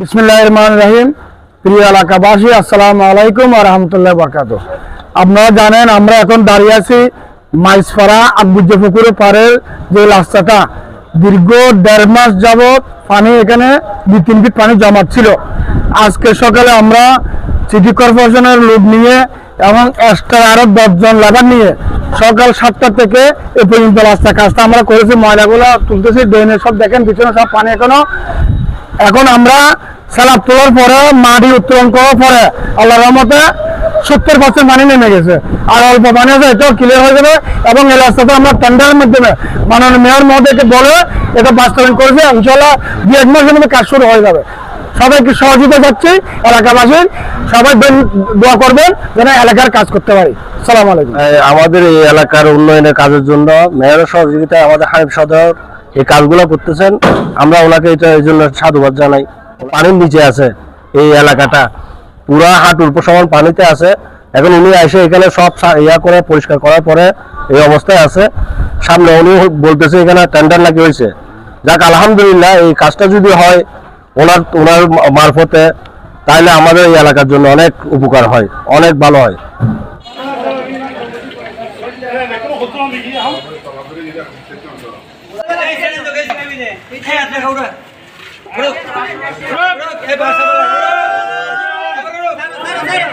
বিসমিল্লাহ রহমান রাহিম। প্রিয় এলাকাবাসী, আসসালামু আলাইকুম আর রহমতুল্লাহ বরকাত আপনারা জানেন, আমরা এখন দাঁড়িয়ে আছি মাইসপাড়া আকবুজ্জ পুকুরের পাড়ের যে রাস্তাটা। দীর্ঘ দেড় মাস যাবৎ পানি এখানে দুই, তিন ফিট পানি জমাচ্ছিল আজকে সকালে আমরা সিটি কর্পোরেশনের লোক নিয়ে এবং এক্সট্রা আরও দশজন লেবার নিয়ে সকাল সাতটা থেকে এ পর্যন্ত রাস্তা কাজটা আমরা করেছি। ময়লাগুলো তুলতেছি ড্রেনে সব দেখেন, পিছনে সব পানি এখনও। এখন আমরা স্যালাব তোলার পরে, মাটি উত্তোলন করার পরে আল্লাহ রহমতে সত্তর পার্সেন্ট পানি নেমে গেছে। আর অল্প পানি আছে, এটাও ক্লিয়ার হয়ে যাবে এবং এই রাস্তাতে আমরা টেন্ডারের মাধ্যমে মাননীয় মেয়র মহোদয়কে বলে এটা বাস্তবায়ন করেছে। ইনশাল্লাহ দু এক মাসের মধ্যে কাজ শুরু হয়ে যাবে। সবাইকে সহযোগিতা করছি এলাকাবাসী সবাই দোয়া করবেন যেন এলাকার কাজ করতে পারি। সালাম আলাইকুম। আমাদের এই এলাকার উন্নয়নের কাজের জন্য মেয়রের সহযোগিতায় আমাদের হানিফ সদর এই কাজগুলো করতেছেন। আমরা ওনাকে এটা এই জন্য সাধুবাদ জানাই। পানির নিচে আছে এই এলাকাটা। পুরা উপর সমান পানিতে আছে এখন উনি এসে এখানে সব ইয়া করে পরিষ্কার করার পরে এই অবস্থায় আছে সামনে উনি বলতেছে এখানে টেন্ডার লাগি হয়েছে যাক আলহামদুলিল্লাহ এই কাজটা যদি হয় ওনার ওনার মারফতে তাহলে আমাদের এই এলাকার জন্য অনেক উপকার হয় অনেক ভালো হয়